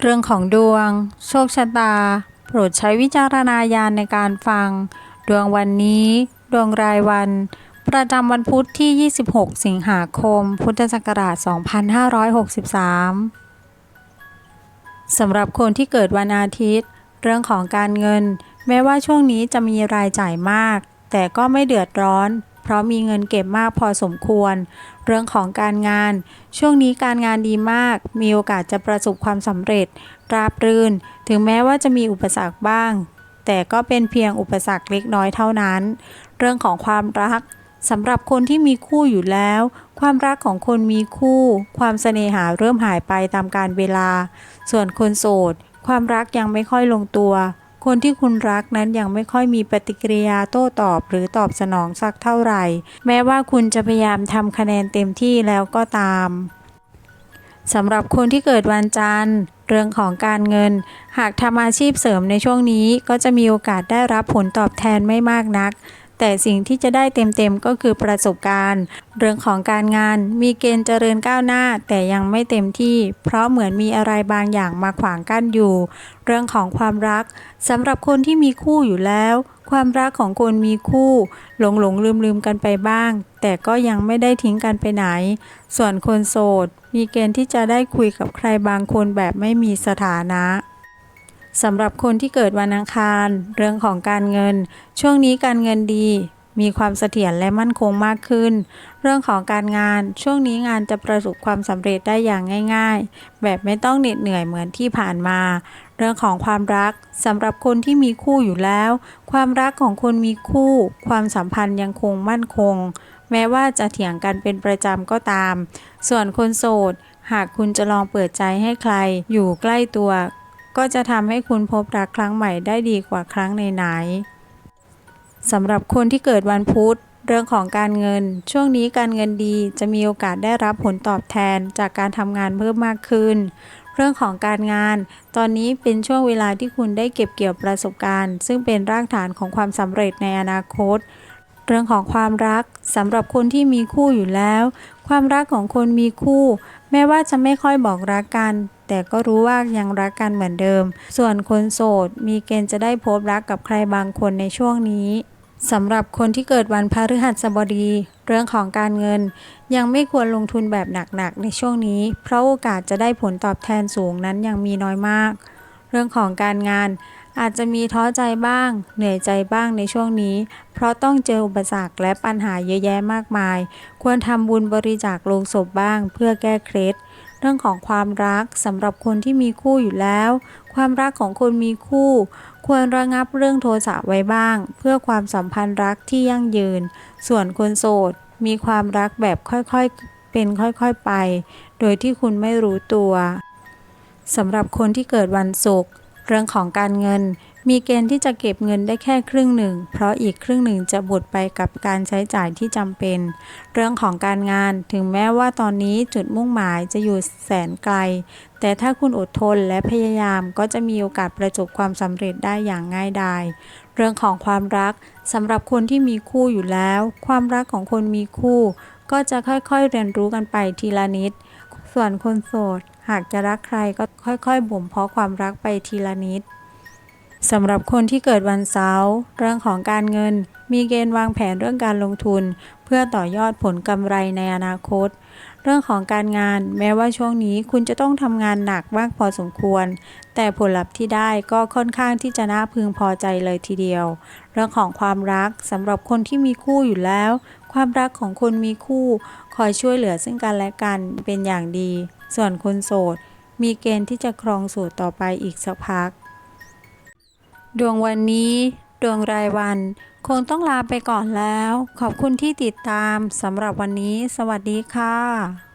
เรื่องของดวง โชคชะตา โปรดใช้วิจารณญาณในการฟัง ดวงวันนี้ ดวงรายวัน ประจำวันพุธที่ 26 สิงหาคม พุทธศักราช 2563 สำหรับคนที่เกิดวันอาทิตย์ เรื่องของการเงิน แม้ว่าช่วงนี้จะมีรายจ่ายมาก แต่ก็ไม่เดือดร้อน เพราะมีเงินเก็บมากพอสมควร เรื่องของการงาน ช่วงนี้การงานดีมาก มีโอกาสจะประสบความสำเร็จ ราบรื่น ถึงแม้ว่าจะมีอุปสรรคบ้าง แต่ก็เป็นเพียงอุปสรรคเล็กน้อยเท่านั้น เรื่องของความรักสำหรับคนที่มีคู่อยู่แล้ว ความรักของคนมีคู่ ความเสน่หาเริ่มหายไปตามกาลเวลา ส่วนคนโสด ความรักยังไม่ค่อยลงตัว คนที่คุณรักนั้นยังไม่ค่อยมีปฏิกิริยาโต้ตอบหรือตอบสนองสักเท่าไหร่ แม้ว่าคุณจะพยายามทำคะแนนเต็มที่แล้วก็ตามสำหรับคนที่เกิดวันจันทร์ เรื่องของการเงิน หากทำอาชีพเสริมในช่วงนี้ก็จะมีโอกาสได้รับผลตอบแทนไม่มากนัก แต่สิ่งที่จะได้เต็มๆก็คือประสบการณ์ เรื่องของการงานมีเกณฑ์เจริญก้าวหน้า แต่ยังไม่เต็มที่ เพราะเหมือนมีอะไรบางอย่างมาขวางกั้นอยู่ เรื่องของความรักสำหรับคนที่มีคู่อยู่แล้ว ความรักของคนมีคู่ หลงหลงลืมลืมกันไปบ้าง แต่ก็ยังไม่ได้ทิ้งกันไปไหน ส่วนคนโสด มีเกณฑ์ที่จะได้คุยกับใครบางคนแบบไม่มีสถานะ สำหรับคนที่เกิดวันอังคาร เรื่องของการเงิน ช่วงนี้การเงินดี มีความเสถียรและมั่นคงมากขึ้น เรื่องของการงานช่วงนี้งานจะประสบความสำเร็จได้อย่างง่าย ๆ แบบไม่ต้องเหน็ดเหนื่อยเหมือนที่ผ่านมา เรื่องของความรักสำหรับคนที่มีคู่อยู่แล้ว ความรักของคนมีคู่ ความสัมพันธ์ยังคงมั่นคง แม้ว่าจะเถียงกันเป็นประจำก็ตาม ส่วนคนโสดหากคุณจะลองเปิดใจให้ใคร อยู่ใกล้ตัว ก็จะทำให้คุณพบรักครั้งใหม่ได้ดีกว่าครั้งไหนๆสำหรับคนที่เกิดวันพุธเรื่องของการเงิน ช่วงนี้การเงินดีจะมีโอกาสได้รับผลตอบแทนจากการทำงานเพิ่มมากขึ้น เรื่องของการงาน ตอนนี้เป็นช่วงเวลาที่คุณได้เก็บเกี่ยวประสบการณ์ ซึ่งเป็นรากฐานของความสำเร็จในอนาคต เรื่องของความรักสำหรับคนที่มีคู่อยู่แล้ว ความรักของคนมีคู่ แม้ว่าจะไม่ค่อยบอกรักกัน แต่ก็รู้ว่ายังรักกันเหมือนเดิม ส่วนคนโสด มีเกณฑ์จะได้พบรักกับใครบางคนในช่วงนี้สำหรับคนที่เกิดวันพฤหัสบดี เรื่องของการเงิน ยังไม่ควรลงทุนแบบหนักๆ ในช่วงนี้ เพราะโอกาสจะได้ผลตอบแทนสูงนั้นยังมีน้อยมาก เรื่องของการงาน อาจจะมีท้อใจบ้าง เหนื่อยใจบ้างในช่วงนี้ เพราะต้องเจออุปสรรคและปัญหาเยอะแยะมากมาย ควรทำบุญบริจาคโลงศพบ้าง เพื่อแก้เคล็ดเรื่องของความรักสำหรับคนที่มีคู่อยู่แล้ว ความรักของคนมีคู่ ควรระงับเรื่องโทสะไว้บ้าง เพื่อความสัมพันธ์รักที่ยั่งยืน ส่วนคนโสด มีความรักแบบค่อยๆ เป็นค่อยๆไป โดยที่คุณไม่รู้ตัวสำหรับคนที่เกิดวันศุกร์ เรื่องของการเงิน มีเกณฑ์ที่จะเก็บเงินได้แค่ครึ่งหนึ่ง เพราะอีกครึ่งหนึ่งจะบดไปกับการใช้จ่ายที่จำเป็น เรื่องของการงานถึงแม้ว่าตอนนี้จุดมุ่งหมายจะอยู่แสนไกล แต่ถ้าคุณอดทนและพยายามก็จะมีโอกาสประสบความสำเร็จได้อย่างง่ายดายเรื่องของความรักสำหรับคนที่มีคู่อยู่แล้ว ความรักของคนมีคู่ ก็จะค่อยๆเรียนรู้กันไปทีละนิด ส่วนคนโสด หากจะรักใครก็ค่อยๆ บ่มเพาะความรักไปทีละนิดสำหรับคนที่เกิดวันเสาร์เรื่องของการเงิน มีเกณฑ์วางแผนเรื่องการลงทุน เพื่อต่อยอดผลกำไรในอนาคต เรื่องของการงาน แม้ว่าช่วงนี้คุณจะต้องทำงานหนักมากพอสมควร แต่ผลลัพธ์ที่ได้ก็ค่อนข้างที่จะน่าพึงพอใจเลยทีเดียว เรื่องของความรักสำหรับคนที่มีคู่อยู่แล้ว ความรักของคนมีคู่คอยช่วยเหลือซึ่งกันและกันเป็นอย่างดี ส่วนคนโสด มีเกณฑ์ที่จะครองสูตรต่อไปอีกสักพัก ดวงวันนี้ ดวงรายวัน คงต้องลาไปก่อนแล้ว ขอบคุณที่ติดตามสำหรับวันนี้ สวัสดีค่ะ